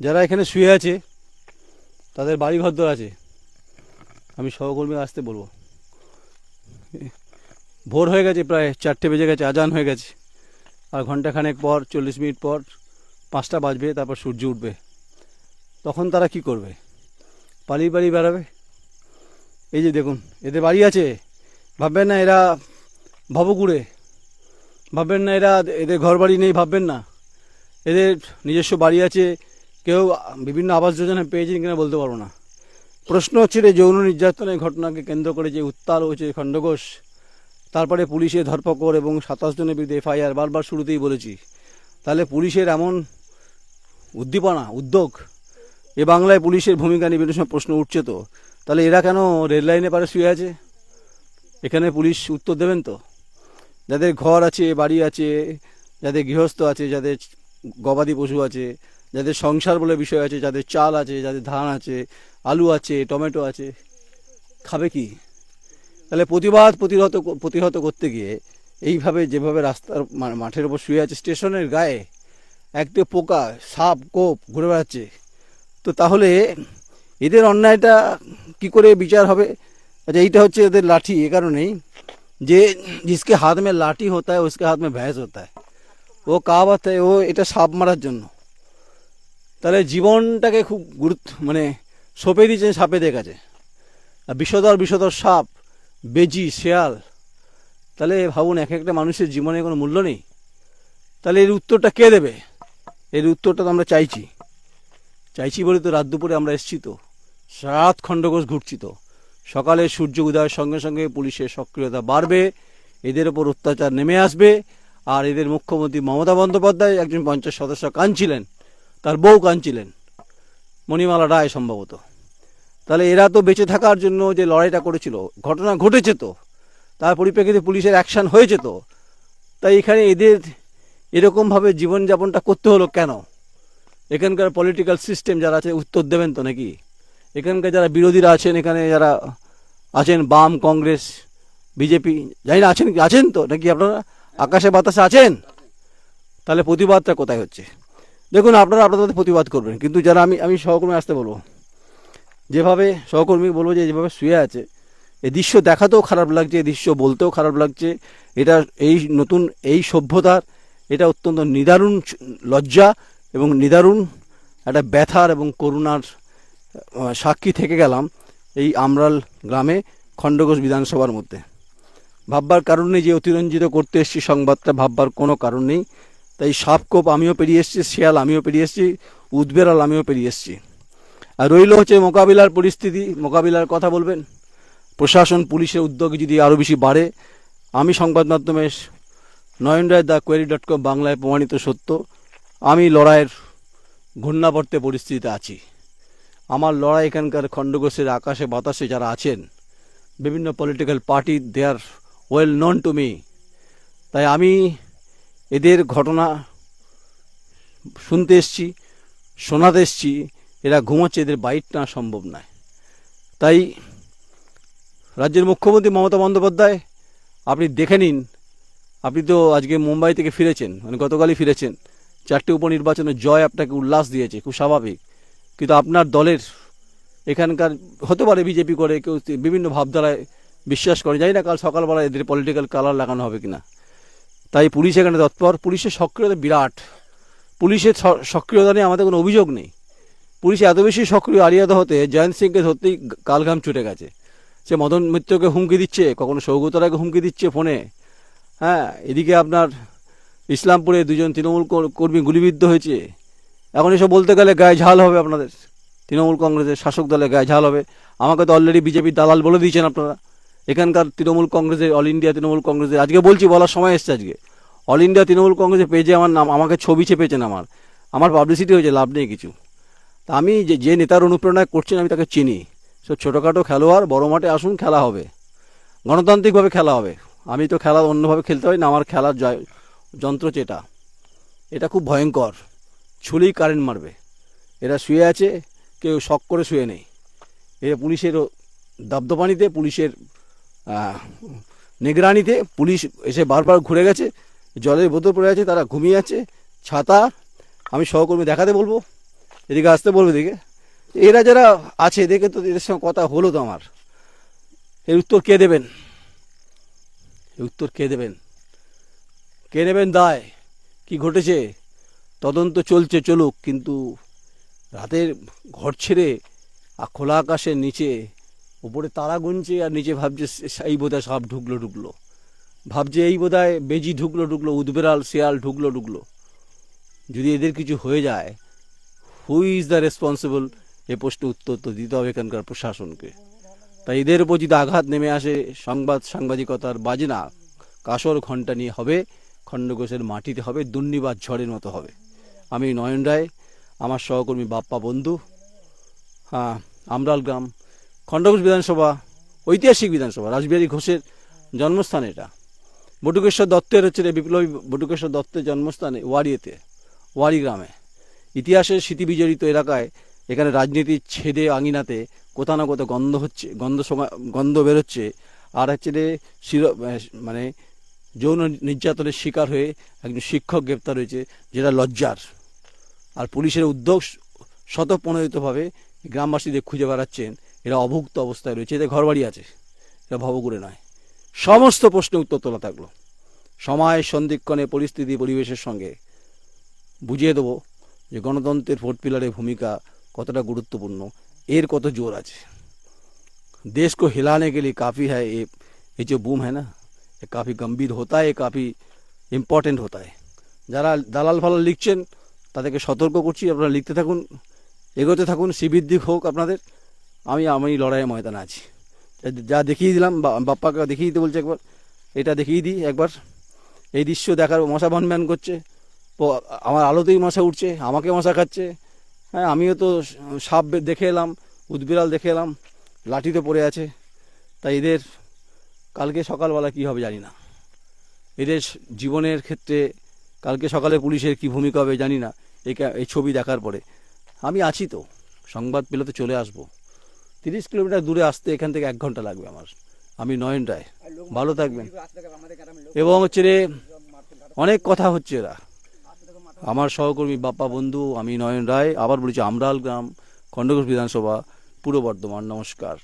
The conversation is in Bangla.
যারা এখানে শুয়ে আছে, তাদের বাড়ি ঘরদর আছে, আমি সহকর্মী আসতে বলব। ভোর হয়ে গেছে, প্রায় চারটে বেজে গেছে, আজান হয়ে গেছে। আর ঘন্টাখানেক পর, চল্লিশ মিনিট পর পাঁচটা বাজবে, তারপর সূর্য উঠবে। তখন তারা কি করবে? পালিয়ে পালিয়ে বেড়াবে? এই যে দেখুন, এদের বাড়ি আছে। ভাববেন না এরা ভবগুড়ে ভাববেন না এরা এদের ঘর বাড়ি নেই, ভাববেন না। এদের নিজস্ব বাড়ি আছে কেউ বিভিন্ন আবাস যোজনা পেয়েছেন কিনা বলতে পারব না। প্রশ্ন হচ্ছে যে যৌন নির্যাতনের ঘটনাকে কেন্দ্র করে যে উত্তাল হয়েছে খণ্ডঘোষ, তারপরে পুলিশের ধরপকড় এবং সাতাশ জনের বিরুদ্ধে এফআইআর বারবার শুরুতেই বলেছি। তাহলে পুলিশের এমন উদ্দীপনা, উদ্যোগ, এ বাংলায় পুলিশের ভূমিকা নিয়ে বিভিন্ন প্রশ্ন উঠছে তো। তাহলে এরা কেন রেল লাইনে পারে শুয়ে আছে? এখানে পুলিশ উত্তর দেবেন তো? যাদের ঘর আছে, বাড়ি আছে, যাদের গৃহস্থ আছে, যাদের গবাদি পশু আছে যাদের সংসার বলে বিষয় আছে যাদের চাল আছে যাদের ধান আছে আলু আছে টমেটো আছে খাবে কি তাহলে প্রতিবাদ প্রতিহত প্রতিহত করতে গিয়ে এইভাবে যেভাবে রাস্তার মা- মাঠের ওপর শুয়ে আছে স্টেশনের গায়ে একটা পোকা সাপ কোপ ঘুরে বেড়াচ্ছে তো তাহলে এদের অন্যায়টা কি করে বিচার হবে আচ্ছা এইটা হচ্ছে এদের লাঠি এ কারণেই যে जिसके हाथ में लाठी होता है उसके हाथ में भैंस होता है ও কাহাবাত है ও এটা সাপ মারার জন্য তাহলে জীবনটাকে খুব গুরুত্ব মানে সঁপে দিয়েছেন সাপেদের কাছে। আর বিষধর বিষধর সাপ, বেজি, শেয়াল, তাহলে ভাবুন এক একটা মানুষের জীবনে কোনো মূল্য নেই। তাহলে এর উত্তরটা কে দেবে? এর উত্তরটা তো আমরা চাইছি। চাইছি বলে তো রাত দুপুরে আমরা এসছি তো। রাত খণ্ডঘোষ ঘুরছি তো। সকালে সূর্য উদয়ের সঙ্গে সঙ্গে পুলিশের সক্রিয়তা বাড়বে, এদের ওপর অত্যাচার নেমে আসবে, আর এদের মুখ্যমন্ত্রী মমতা বন্দ্যোপাধ্যায় একজন পঞ্চায়েত সদস্য কাঁদছিলেন। তার বউ কাঁদছিলেন। মণিমালা রায় সম্ভবত। তাহলে এরা তো বেঁচে থাকার জন্য যে লড়াইটা করেছিল, ঘটনা ঘটেছে তো, তার পরিপ্রেক্ষিতে পুলিশের অ্যাকশন হয়েছে তো। তাই এখানে এদের এরকমভাবে জীবনযাপনটা করতে হলো কেন? এখানকার পলিটিক্যাল সিস্টেম যারা আছে, উত্তর দেবেন তো নাকি? এখানকার যারা বিরোধীরা আছেন, এখানে যারা আছেন বাম, কংগ্রেস, বিজেপি, জানি না, আছেন আছেন তো? নাকি আপনারা? আকাশে বাতাসে আছেন? তাহলে প্রতিবাদটা কোথায় হচ্ছে? দেখুন, আপনারা আপনাদের প্রতিবাদ করবেন, কিন্তু যারা আমি আমি সহকর্মী আসতে বলব, যেভাবে সহকর্মী বলব যে যেভাবে শুয়ে আছে এই দৃশ্য দেখাতেও খারাপ লাগছে এই দৃশ্য বলতেও খারাপ লাগছে, এটা এই নতুন, এই সভ্যতার, এটা অত্যন্ত নিদারুণ লজ্জা এবং নিদারুণ একটা ব্যথার এবং করুণার সাক্ষী থেকে গেলাম এই আমরাল গ্রামে খণ্ডঘোষ বিধানসভার মধ্যে। ভাববার কারণ যে অতিরঞ্জিত করতে এসেছি সংবাদটা, ভাববার কোনো কারণ নেই। তাই সাপকোপ আমিও পেরিয়ে এসেছি, শিয়াল আমিও পেরিয়ে এসেছি উদ্বেরাল আমিও পেরিয়ে এসেছি। আর রইল হচ্ছে মোকাবিলার পরিস্থিতি, মোকাবিলার কথা বলবেন। প্রশাসন, পুলিশের উদ্যোগ যদি আরও বেশি বাড়ে, আমি সংবাদ মাধ্যমে Nayan Roy the query dot com বাংলায় প্রমাণিত সত্য, আমি লড়াইয়ের ঘূর্ণাবর্তে পরিস্থিতিতে আছি। আমার লড়াই এখানকার খণ্ডঘোষের আকাশে, বাতাসে যারা আছেন, বিভিন্ন political party they are well known to me তাই আমি এদের ঘটনা শুনতে এসছি, শোনাতে এসছি, এরা ঘুমাচ্ছে, এদের বাইট না সম্ভব নয়। তাই রাজ্যের মুখ্যমন্ত্রী মমতা বন্দ্যোপাধ্যায়, আপনি দেখে নিন, আপনি তো আজকে মুম্বাই থেকে ফিরেছেন মানে গতকালই ফিরেছেন, চারটে উপনির্বাচনে জয় আপনাকে উল্লাস দিয়েছে, খুব স্বাভাবিক। কিন্তু আপনার দলের এখানকার, হতে পারে বিজেপি করে, কেউ বিভিন্ন ভাবধারায় বিশ্বাস করে, জানি না কাল সকালবেলা এদের পলিটিক্যাল কালার লাগানো হবে কিনা। তাই পুলিশ এখানে তৎপর। পুলিশের সক্রিয়তা বিরাট। পুলিশের সক্রিয়তা নিয়ে আমাদের কোনো অভিযোগ নেই। পুলিশ এত বেশি সক্রিয় আলিয়াদ হতে জয়ন্ত সিংকে ধরতেই কালঘাম ছুটে গেছে। সে মদন মিত্রকে হুমকি দিচ্ছে, কখনো সৌগতরাকে হুমকি দিচ্ছে ফোনে। হ্যাঁ এদিকে আপনার ইসলামপুরে দুজন তৃণমূল কর- কর্মী গুলিবিদ্ধ হয়েছে। এখন এসব বলতে গেলে গায়ে ঝাল হবে আপনাদের। তৃণমূল কংগ্রেসের শাসক দলে গায়ে ঝাল হবে। আমাকে তো অলরেডি বিজেপির দালাল বলে দিয়েছেন আপনারা। এখানকার তৃণমূল কংগ্রেসের অল ইন্ডিয়া তৃণমূল কংগ্রেসের। আজকে বলছি, বলার সময় এসছে আজকে। অল ইন্ডিয়া তৃণমূল কংগ্রেসের পেজে আমার নাম, আমাকে ছবি চেপেছেন আমার। আমার পাবলিসিটি হয়েছে, লাভ নেই কিছু। তা আমি যে যে নেতার অনুপ্রেরণায় করছেন আমি তাকে চিনি। সে ছোটোখাটো খেলোয়াড়, বড় মাঠে আসুন, খেলা হবে। গণতান্ত্রিকভাবে খেলা হবে। আমি তো খেলা অন্যভাবে খেলতে পারি না, আমার খেলার যন্ত্র যেটা এটা খুব ভয়ঙ্কর। ছুলেই কারেন্ট মারবে। এরা শুয়ে আছে, কেউ শখ করে শুয়ে নেই। এরা পুলিশের দাবদপানিতে পুলিশের নিগরানিতে, পুলিশ এসে বারবার ঘুরে গেছে। জলের বোতল পড়ে আছে, তারা ঘুমিয়ে আছে, ছাতা, আমি সহকর্মী দেখাতে বলব, এদিকে আসতে বলবে দিকে এরা যারা আছে, এদেরকে তো এদের সঙ্গে কথা হলো তো আমার। এর উত্তর কে দেবেন? এর উত্তর কে দেবেন? কে নেবেন দায়? কি ঘটেছে? তদন্ত চলছে, চলুক, কিন্তু রাতের ঘর ছেড়ে আর খোলা আকাশের নিচে, উপরে তারা গুনছে আর নিচে ভাবছে, এই বোধহয় সাপ ঢুকলো ঢুকলো। ভাবছে এই বোধহয় বেজি ঢুকলো ঢুকলো, উদবেড়াল শিয়াল ঢুকলো ঢুকলো। যদি এদের কিছু হয়ে যায় হু ইজ দ্য রেসপন্সিবল এ প্রশ্ন উত্তর তো দিতে হবে এখানকার প্রশাসনকে। তাই এদের উপর যদি আঘাত নেমে আসে, সংবাদ সাংবাদিকতার বাজনা কাসর ঘণ্টা নিয়ে হবে খণ্ডঘোষের মাটিতে হবে, দুর্নিবার ঝড়ের মতো হবে। আমি নয়ন রায়, আমার সহকর্মী বাপ্পা বন্ধু। হ্যাঁ আমরাল গ্রাম খণ্ডঘোষ বিধানসভা, ঐতিহাসিক বিধানসভা, রাসবিহারী ঘোষের জন্মস্থান এটা। বটুকেশ্বর দত্তের হচ্ছে বিপ্লবী বটুকেশ্বর দত্তের জন্মস্থানে ওয়ারিয়েতে ওয়ারি গ্রামে ইতিহাসের স্মৃতিবিজড়িত এলাকায় এখানে রাজনীতির ছেদে আঙিনাতে কোথাও না কোথাও গন্ধ হচ্ছে, গন্ধ গন্ধ বেরোচ্ছে। আর হচ্ছে শির মানে যৌন নির্যাতনের শিকার হয়ে একজন শিক্ষক গ্রেপ্তার হয়েছে, যেটা লজ্জার। আর পুলিশের উদ্যোগ শতপ্রণোদিতভাবে গ্রামবাসীদের খুঁজে বেড়াচ্ছেন। এরা অভুক্ত অবস্থায় রয়েছে, এদের ঘরবাড়ি আছে, এরা ভবঘুরে নয়। সমস্ত প্রশ্নের উত্তর তোলা থাকলো সময় সন্ধিক্ষণে পরিস্থিতি পরিবেশের সঙ্গে বুঝিয়ে দেবো যে গণতন্ত্রের ভোট পিলারের ভূমিকা কতটা গুরুত্বপূর্ণ এর কত জোর আছে देश को हिलाने के लिए काफ़ी है ये ये जो बूम है ना ये काफ़ी गंभीर होता है ये काफ़ी ইম্পর্টেন্ট হতা হয় যারা দালাল ফালাল লিখছেন তাদেরকে সতর্ক করছি আপনারা লিখতে থাকুন এগোতে থাকুন শিবির হোক আপনাদের আমি আমি লড়াইয়ের ময়দানে আছি যা- দেখিয়ে দিলাম বাপ্পাকে দেখিয়ে দিতে বলছে একবার। এটা দেখিয়ে দিই একবার। এই দৃশ্য দেখার মশা ভনম্যান করছে। আমার আলোতেই মশা উঠছে, আমাকে মশা খাচ্ছে। হ্যাঁ আমিও তো সাপ দেখে এলাম উদবিড়াল দেখে এলাম লাঠিতে পড়ে আছে। তাই এদের কালকে সকালবেলা কী হবে জানি না। এদের জীবনের ক্ষেত্রে কালকে সকালে পুলিশের কি ভূমিকা হবে জানি না। এই ছবি দেখার পরে। আমি আছি তো। সংবাদ পেলে তো চলে আসব। তিরিশ কিলোমিটার দূরে আসতে এখান থেকে এক ঘণ্টা লাগবে আমার। আমি নয়ন রায় ভালো থাকবেন। এবং হচ্ছে রে, অনেক কথা হচ্ছে এরা। আমার সহকর্মী বাপ্পা বন্ধু, আমি নয়ন রায় আবার বলেছি আমরাল গ্রাম, খণ্ডঘোষ বিধানসভা, পূর্ব বর্ধমান। নমস্কার।